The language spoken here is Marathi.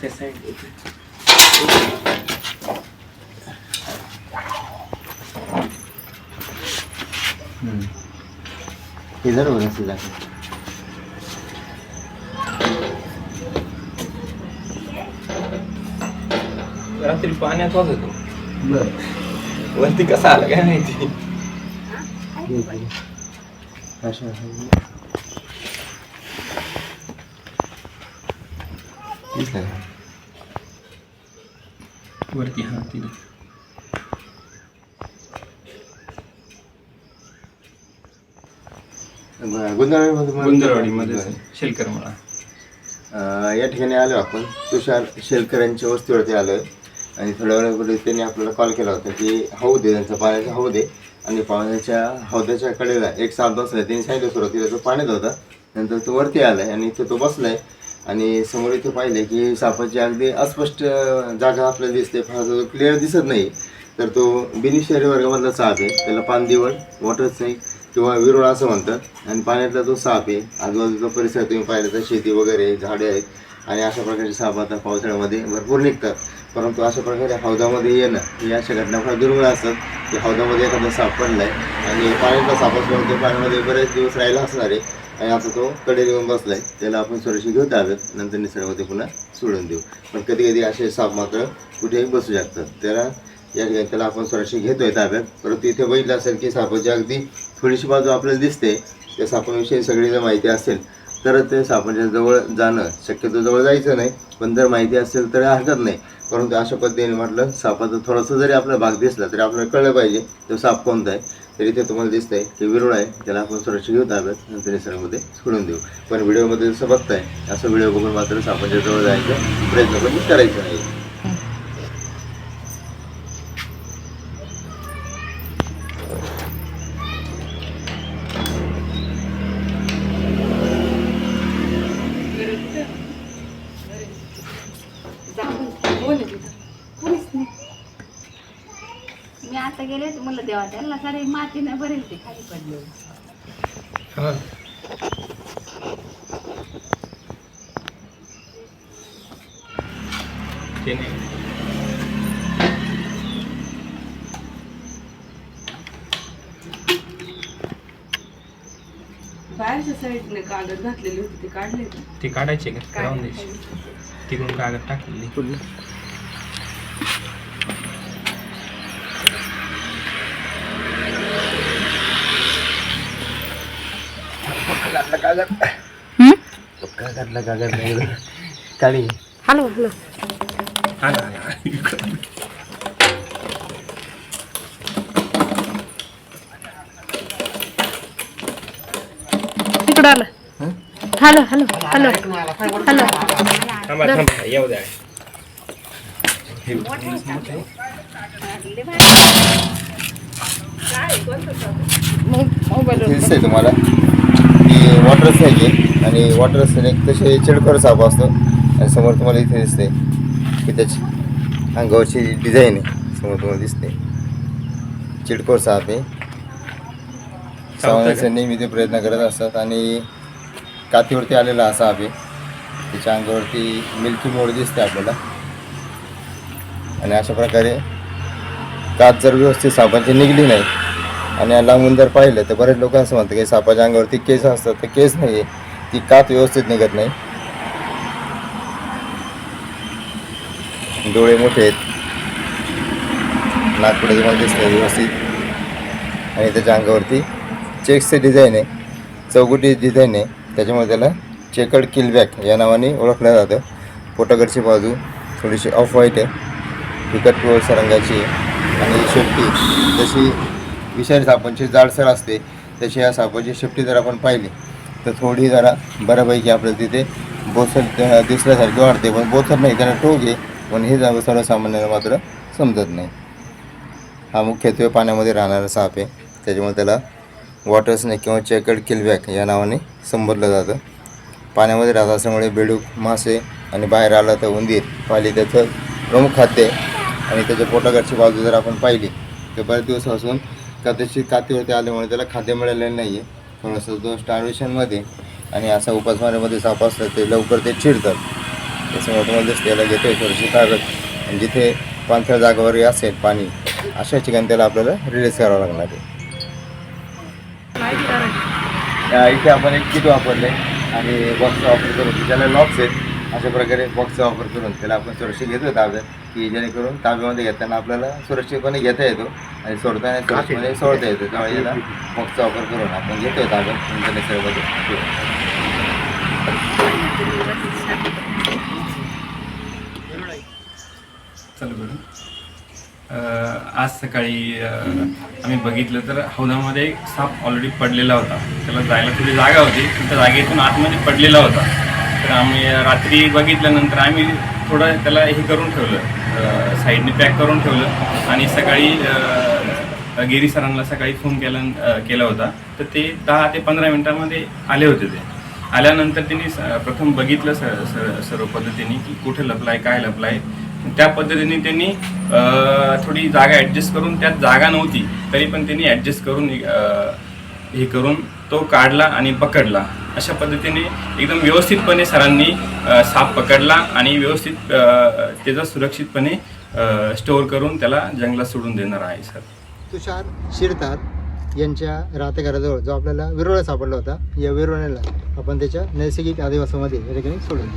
त्या साईड हे जर असेल दाखव रात्री पाण्यात वाजत होतो बरं वरती कसा आला काय माहिती दिसलं का? वरती हा तिथे. गुंदरवाडीमध्ये शेलकर अं, या ठिकाणी आलो आपण. तुषार शेलकर यांच्या वस्तीवरती आलोय. आणि थोड्या वेळापूर्वी त्यांनी आपल्याला कॉल केला होता की हौद आहे त्यांचा पाण्याचा हौद आहे आणि पाण्याच्या हौदाच्या कडेला एक साप बसलाय. त्यांनी सांगितलं सुरुवातीला तो पाण्यात होता. नंतर तो वरती आलाय आणि इथे तो बसलाय. आणि समोर इथे पाहिले की सापाची अगदी अस्पष्ट जागा आपल्याला दिसते फार क्लिअर दिसत नाही. तर तो बिनिशहरी वर्गामधला साप आहे. त्याला पानदिवड वॉटर स्नेक किंवा विरोळ असं म्हणतात. आणि पाण्यातला तो साप आहे. आजूबाजूचा परिसर तुम्ही पाहिलं तर शेती वगैरे झाडे आहेत. आणि अशा प्रकारचे साप आता पावसाळ्यामध्ये भरपूर निघतात. परंतु अशा प्रकारे हौदामध्ये येणं ही अशा घटना फार दुर्मिळ असतात की हौदामध्ये एखादा साप पडला आहे आणि पाण्यातला साप असल्यामुळे ते पाण्यामध्ये बरेच दिवस राहिला असणार आहे. आणि आता तो कडेल येऊन बसलाय. त्याला आपण सुरक्षित घेऊ ताब्यात नंतर निसर्गामध्ये पुन्हा सोडून देऊ. पण कधी कधी असे साप मात्र कुठेही बसू शकतात. त्याला या ठिकाणी त्याला आपण थोडीशी घेतोय ताब्यात. परंतु इथे बघितलं असेल की सापाची अगदी थोडीशी बाजू आपल्याला दिसते. त्या सापांविषयी सगळी जर माहिती असेल तर ते सापांच्या जवळ जाणं शक्यतो जवळ जायचं नाही. पण जर माहिती असेल तर हरकत नाही. परंतु अशा पद्धतीने म्हटलं सापाचं थोडंसं जरी आपला भाग दिसला तरी आपल्याला कळलं पाहिजे तो साप कोणता आहे. तर इथे तुम्हाला दिसतंय की विरुळ आहे. त्याला आपण सुरक्षित घेऊ ताब्यात नंतर निसर्गामध्ये सोडून देऊ. पण व्हिडिओमध्ये जसं बघताय असं व्हिडिओ बघून मात्र सापांच्या जवळ जायचा प्रयत्न पण करायचा नाही मी आता गेले तर म्हणलं देवा त्यांना सारे माती नाही भरेल ते खाली पडले. हा. बाहेरच्या साईडने कागद घातलेली होती ते काढले? ते काढायचे का? राहून द्यायचे. तिकडून कागद टाकलेली कागदला कागद नाही काळी हॅलो हॅलो आला आला इकडं. तिकडं आलं हॅलो हॅलो हॅलो हॅलो थांबा थांबा येऊ द्या हे मोबाईल दिसतंय तुम्हाला वॉटर स्नेक आहे आणि वॉटर स्नेक तसे चिडखोर साप असतो. आणि समोर तुम्हाला इथे दिसते की त्याची अंगावरची डिझाईन आहे समोर तुम्हाला दिसते. चिडखोर साप आहे. चावण्याचा नेहमी ते प्रयत्न करत असतात आणि कातीवरती आलेला हा साप आहे. त्याच्या अंगावरती मिल्की मोड दिसते आपल्याला. आणि अशा प्रकारे कात जर व्यवस्थित सापाची निघली नाही आणि लांबून जर पाहिलं तर बरेच लोक असं म्हणतात की सापाच्या अंगावरती केस असतात तर केस नाही आहे ती कात व्यवस्थित निघत नाही. डोळे मोठे आहेत. नागपुडे तुम्हाला दिसते व्यवस्थित. आणि त्याच्या अंगावरती चेक्सचे डिझाईन आहे. चौकटी डिझाईन आहे. त्याच्यामुळे त्याला चेकड किलबॅक या नावाने ओळखलं जातं. पोटाकडची बाजू थोडीशी ऑफ व्हाईट आहे. फिकट पिवळसर रंगाची आणि शेपटी जशी विषारी सापांची जाडसर असते तशी या सापाची शेपटी जर आपण पाहिली. तर थोडी जरा बऱ्यापैकी आपल्याला तिथे बोसर दिसल्यासारखी वाढते पण बोसर नाही त्याला टोक आहे पण हे जा- सर्वसामान्याला मात्र समजत नाही. हा मुख्यत्वे पाण्यामध्ये राहणारा साप आहे त्याच्यामुळे त्याला वॉटर स्नेक किंवा चेकड किलबॅक या नावाने संबोधलं जातं. पाण्यामध्ये राहत असल्यामुळे बेडूक मासे आणि बाहेर आला तर उंदीर पाली त्याचं प्रमुख खाद्य आहे. आणि त्याच्या पोटाकडची बाजू जर आपण पाहिली तर बरेच दिवसापासून का कातीवरती आल्यामुळे त्याला खाद्य मिळालेलं नाही आहे थोडंसं तो स्टार्वेशनमध्ये आणि असा उपासमारीमध्ये सापासलं ते लवकर ते चिडतात. त्याच्यामुळे तुम्हाला दिसते त्याला घेतोय थोडीशी कागद आणि जिथे पाणथळ जागावर असेल पाणी अशा ठिकाणी त्याला आपल्याला रिलीज करावं लागणार आहे. या इथे आपण एक किट वापरले आणि बॉक्सचा वापर करून त्याला लॉक्स आहेत अशा प्रकारे बॉक्सचा वापर करून त्याला आपण थोडीशी घेतो ताब्यात. की जेणेकरून ताब्यामध्ये घेताना आपल्याला सुरक्षितपणे घेता येतो आणि सोडताना सुरक्षितपणे सोडता येतो. त्यामुळे याला बॉक्सचा वापर करून आपण घेतोय ताब्यात इंटरनेटमध्ये चालू करू अं, आज सकाळी आम्ही बघितलं तर हौदामध्ये एक साप ऑलरेडी पडलेला होता. त्याला जायला थोडी जागा होती. त्या जागेतून आतमध्ये पडलेला होता. तर आम्ही रात्री बघितल्यानंतर आम्ही थोडं त्याला हे करून ठेवलं साईडने पॅक करून ठेवलं. आणि सकाळी गिरी सरांना सकाळी फोन केला केला होता. तर ते दहा ते पंधरा मिनटामध्ये आले होते ते. आल्यानंतर त्यांनी स- प्रथम बघितलं स स- सर्व पद्धतीने की कुठे लपलाय काय लपलाय. त्या पद्धतीने त्यांनी थोडी जागा ॲडजस्ट करून त्यात जागा नव्हती तरी पण त्यांनी ॲडजस्ट करून हे करून तो काढला आणि पकडला. अशा पद्धतीने एकदम व्यवस्थितपणे सरांनी साप पकडला आणि व्यवस्थित त्याचा सुरक्षितपणे स्टोअर करून त्याला जंगलात सोडून देणार आहे सर. तुषार शिरतात यांच्या राहत्या जो आपल्याला विरोळा सापडला होता या विरोळ्याला आपण त्याच्या नैसर्गिक आदिवासामध्ये या ठिकाणी सोडून